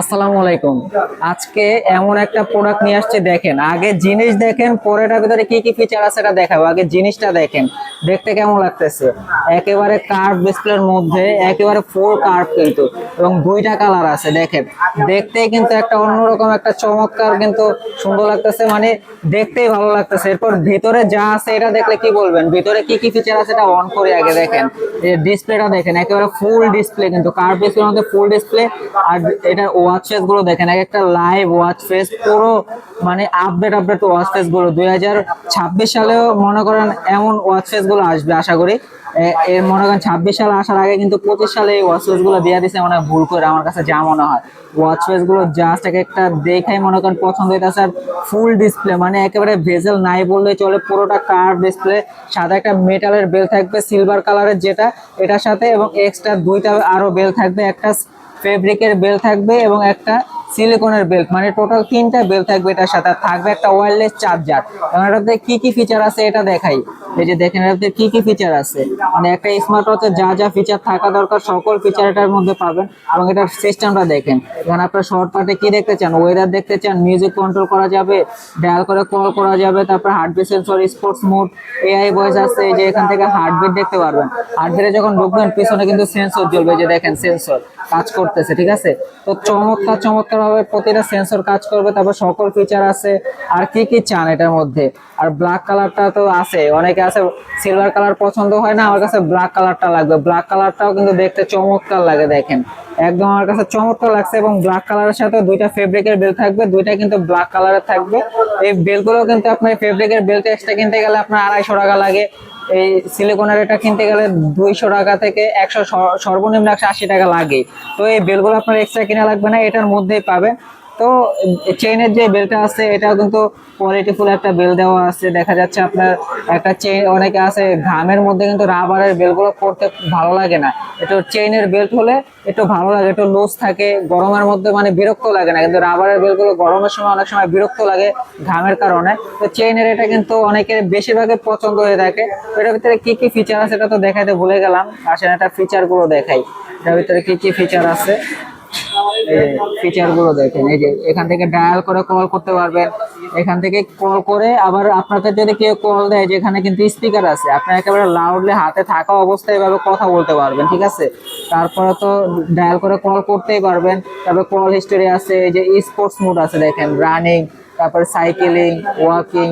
আসসালামু আলাইকুম। আজকে এমন একটা প্রোডাক্ট নিয়ে আসছে, দেখেন। আগে জিনিস দেখেন পরেটার ভিতরে কি কি ফিচার আছে এটা দেখাবো। আগে জিনিসটা দেখেন। দেখতে কেমন লাগতেছে? একেবারে কার্ভ ডিসপ্লের মধ্যে, একেবারে ফোর কার্ভ কিন্তু, এবং দুইটা কালার আছে, দেখেন। দেখতে কিন্তু একটা অন্যরকম একটা চমৎকার কিন্তু সুন্দর লাগতেছে মানে দেখতেই ভালো লাগতেছে। এরপর ভিতরে যা আছে, এটা দেখলে কি বলবেন? ভিতরে কি কি ফিচার আছে, এটা অন করে আগে, দেখেন। ডিসপ্লেটা দেখেন, একেবারে ফুল ডিসপ্লে কিন্তু কার্ভ ডিসপ্লের মধ্যে ফুল ডিসপ্লে আর এটা ওয়াচ ফেসগুলো দেখেন, এক একটা লাইভ ওয়াচ ফেস পুরো মানে আপডেট আপডেট ওয়াচ ফেসগুলো। দুই হাজার ছাব্বিশ সালেও মনে করেন এমন ওয়াচ ফেস গুলো আসবে, আশা করি। এর মনে করেন ছাব্বিশ সালে আসার আগে কিন্তু পঁচিশ সালে এই ওয়াচ ফেসগুলো দিয়ে দিছে, মনে ভুল করে আমার কাছে যা মনে হয়। ওয়াচ ফেসগুলো জাস্ট এক একটা দেখাই মনে করেন পছন্দ হইতেছে, আর ফুল ডিসপ্লে মানে একেবারে ভেজেল নাই বললে চলে, পুরোটা কার্ভ ডিসপ্লে সাদা একটা মেটালের বেল থাকবে সিলভার কালারের যেটা, এটার সাথে এবং এক্সট্রা দুইটা আরও বেল থাকবে, একটা ফেব্রিকের বেল থাকবে এবং একটা সিলিকনের বেল্ট মানে টোটাল তিনটা বেল থাকবে এটার সাথে। থাকবে একটা ওয়্যারলেস চার্জার এবং এটাতে কি কি ফিচার আছে এটা দেখাই। এই যে দেখেন, এটাতে কি কি ফিচার আছে? মানে একটা স্মার্ট ওয়াচে যা যা ফিচার থাকা দরকার, সকল ফিচার এটার মধ্যে পাবেন। এবং এটার সিস্টেমটা দেখেন। এখানে আপনার শর্ট পার্টে কি দেখতে চান? ওয়েদার দেখতে চান? মিউজিক কন্ট্রোল করা যাবে ডায়াল করে কল করা যাবে, তারপর heartbeat sensor sports mode AI voice আছে যে এখান থেকে হার্টবিট দেখতে পারবেন। হার্টবিটে যখন ঢুকবেন, পিছনে কিন্তু সেন্সর জ্বলবে যে দেখেন সেন্সর কাজ করতেছে, ঠিক আছে? তো চমৎকার চমৎকার ভাবে প্রতিটা সেন্সর কাজ করবে, তারপর সকল ফিচার আছে। আর কি কি চান এটার মধ্যে? আর ব্ল্যাক কালারটা তো আছে, অনেকে আছে সিলভার কালার পছন্দ হয় না, আমার কাছে ব্ল্যাক কালারটা লাগবে। ব্ল্যাক কালারটাও কিন্তু দেখতে চমৎকার লাগে, দেখেন। একদম আমার কাছে চমৎকার লাগছে এবং ব্ল্যাক কালারের সাথে দুইটা ফেব্রিকের বেল থাকবে, দুইটা কিন্তু ব্ল্যাক কালারের থাকবে। এই বেলগুলো কিন্তু আপনার ফেব্রিকের বেলটা এক্সট্রা কিনতে গেলে আপনার আড়াইশো টাকা লাগে। এই সিলিকনের এটা কিনতে গেলে দুইশো টাকা থেকে একশো সর্বনিম্ন একশো আশি টাকা লাগে। তো এই বেলগুলো আপনার এক্সট্রা কিনা লাগবে না, এটার মধ্যেই পাবেন। তো চেইনের যে বেলটা আছে, এটাও কিন্তু কোয়ালিটিফুল একটা বেল দেওয়া আছে। দেখা যাচ্ছে আপনার একটা চেইন অনেকে আছে, ঘামের মধ্যে কিন্তু রাবারের বেলগুলো পরতে ভালো লাগে না। একটু চেইনের বেল্ট হলে একটু ভালো লাগে, একটু লুজ থাকে, গরমের মধ্যে মানে বিরক্ত লাগে না। কিন্তু রাবারের বেলগুলো গরমের সময় অনেক সময় বিরক্ত লাগে ঘামের কারণে। তো চেইনের এটা কিন্তু অনেকের বেশিরভাগই পছন্দ হয়ে থাকে। এটার ভিতরে কি কি ফিচার আছে, এটা তো দেখাইতে ভুলে গেলাম। আসলে এটা ফিচারগুলো দেখাই। এটার ভিতরে কি কি ফিচার আছে? ফিচারগুলো দেখেন। এই যে এখান থেকে ডায়াল করে কল করতে পারবেন। এখান থেকে কল করে আবার আপনাকে যদি কেউ কল দেয় যে এখানে কিন্তু স্পিকার আছে, আপনি একেবারে লাউডলি হাতে থাকা অবস্থায় এভাবে কথা বলতে পারবেন, ঠিক আছে? তারপরে তো ডায়াল করে কল করতেই পারবেন। তারপরে কল হিস্টোরি আছে, এই যে স্পোর্টস মুড আছে, দেখেন রানিং তারপরে সাইকেলিং ওয়াকিং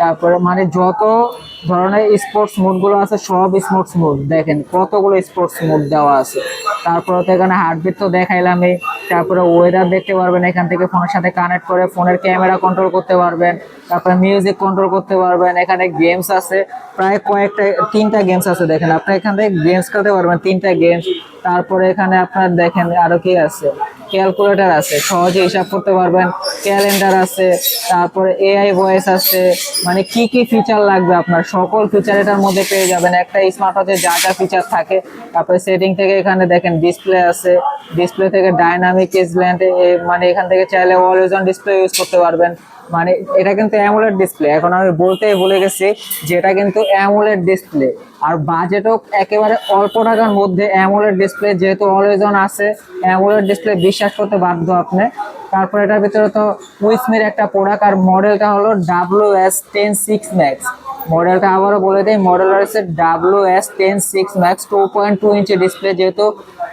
তারপরে মানে যত ধরনের স্পোর্টসগুলো আছে, সব স্পোর্টস মোড দেখেন, কতগুলো স্পোর্টস মোড দেওয়া আছে। তারপরে তো এখানে হার্টবিট তো দেখাইলামই। তারপরে ওয়েদার দেখতে পারবেন এখান থেকে ফোনের সাথে কানেক্ট করে ফোনের ক্যামেরা কন্ট্রোল করতে পারবেন। তারপরে মিউজিক কন্ট্রোল করতে পারবেন। এখানে গেমস আছে, প্রায় কয়েকটা, তিনটা গেমস আছে দেখেন। আপনি এখান থেকে গেমস খেলতে পারবেন, তিনটা গেমস তারপরে এখানে আপনার দেখেন আরও কি আছে? ক্যালকুলেটর আছে, সহজে হিসাব করতে পারবেন। ক্যালেন্ডার আছে, তারপরে এআই ভয়েস আছে। মানে কি কি ফিচার লাগবে আপনার সকল ফিচার এটার মধ্যে পেয়ে যাবেন। একটা স্মার্ট ওয়াচে যা যা ফিচার থাকে, তারপরে সেটিং থেকে এখানে দেখেন ডিসপ্লে আছে। ডিসপ্লে থেকে ডাইনামিক ইসল্যান্ড মানে এখান থেকে চাইলে অলওয়েজ অন ডিসপ্লে ইউজ করতে পারবেন। মানে এটা কিন্তু অ্যামোলেড ডিসপ্লে এখন আমি বলতেই ভুলে গেছি যে এটা কিন্তু অ্যামোলেড ডিসপ্লে আর বাজেটও একেবারে অল্প টাকার মধ্যে অ্যামোলেড ডিসপ্লে যেহেতু অলওয়েজ অন আছে অ্যামোলেড ডিসপ্লে বিশ্বাস করতে বাধ্য আপনি। তারপর এটার ভিতরে তো উইসমির একটা প্রোডাক্ট আর মডেলটা হলো W S ten six max মডেলটা আবারও বলে দিই, মডেল রয়েছে W S ten six max two point two inch display যেহেতু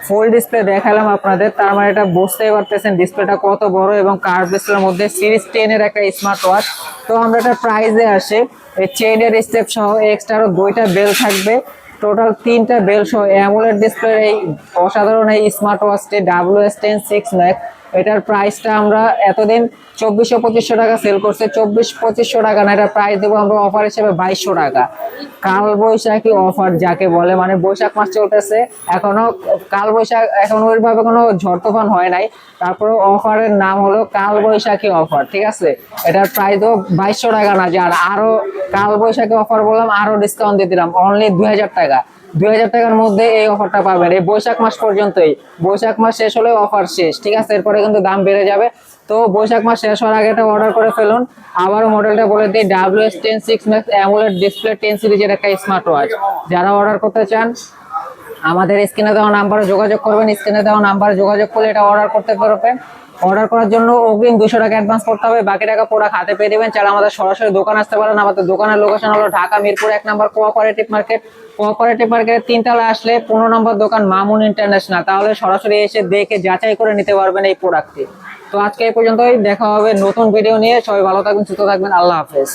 ফুল ডিসপ্লে দেখালাম আপনাদের, তার মানে এটা বুঝতেই পারতেছেন ডিসপ্লেটা কত বড় এবং কার ডিসপ্লের মধ্যে সিরিজ টেনের একটা স্মার্ট ওয়াচ তো আমরা এটা প্রাইজে আসে, এই চেইনের স্টেপ সহ এক্সট্রা আরও দুইটা বেল থাকবে। টোটাল তিনটা বেল সহ অ্যামোলেড ডিসপ্লে এই অসাধারণ এই smart ওয়াচটি W S ten six max এটার প্রাইসটা আমরা এতদিন চব্বিশশো, পঁচিশশো টাকা সেল করছে। চব্বিশ, পঁচিশশো টাকা না, এটার প্রাইস দেবো আমরা অফার হিসেবে বাইশশো টাকা। কাল বৈশাখী অফার যাকে বলে মানে বৈশাখ মাস চলতেছে, এখনও কাল বৈশাখ, এখন ওইভাবে কোনো ঝড় তুফান হয় নাই। তারপরে অফারের নাম হলো কাল বৈশাখী অফার ঠিক আছে? এটার প্রাইস দেবো বাইশশো টাকা না যার আরও কাল বৈশাখী অফার বললাম, আরও ডিসকাউন্ট দিয়ে দিলাম অনলি দুই হাজার টাকা। দুই হাজার টাকার মধ্যে এই অফারটা পাবেন। এই বৈশাখ মাস পর্যন্তই। বৈশাখ মাস শেষ হলে অফার শেষ, ঠিক আছে? এরপরে কিন্তু দাম বেড়ে যাবে। তো বৈশাখ মাস শেষ হওয়ার আগে এটা অর্ডার করে ফেলুন। আবারও মডেলটা বলে দিই W S ten six max AMOLED display ten সিরিজের একটা স্মার্ট ওয়াচ যারা অর্ডার করতে চান, আমাদের স্ক্রিনে দেওয়া নাম্বারে যোগাযোগ করবেন। স্ক্রিনে দেওয়া নাম্বারে যোগাযোগ করলে এটা অর্ডার করতে পারবেন। অর্ডার করার জন্য অগ্রিম দুশো টাকা অ্যাডভান্স করতে হবে। বাকি টাকা প্রোডাক্ট হাতে পেয়ে দেবেন। চাইলে আমাদের সরাসরি দোকান আসতে পারেন, আমাদের দোকানের লোকেশন হলো ঢাকা মিরপুর এক নম্বর কোঅপারেটিভ মার্কেট কোঅপারেটিভ মার্কেটের তিনতলা আসলে পনেরো নম্বর দোকান মামুন ইন্টারন্যাশনাল তাহলে সরাসরি এসে দেখে যাচাই করে নিতে পারবেন এই প্রোডাক্টটি তো আজকে এই পর্যন্তই। দেখা হবে নতুন ভিডিও নিয়ে। সবাই ভালো থাকবেন, সুস্থ থাকবেন। আল্লাহ হাফেজ।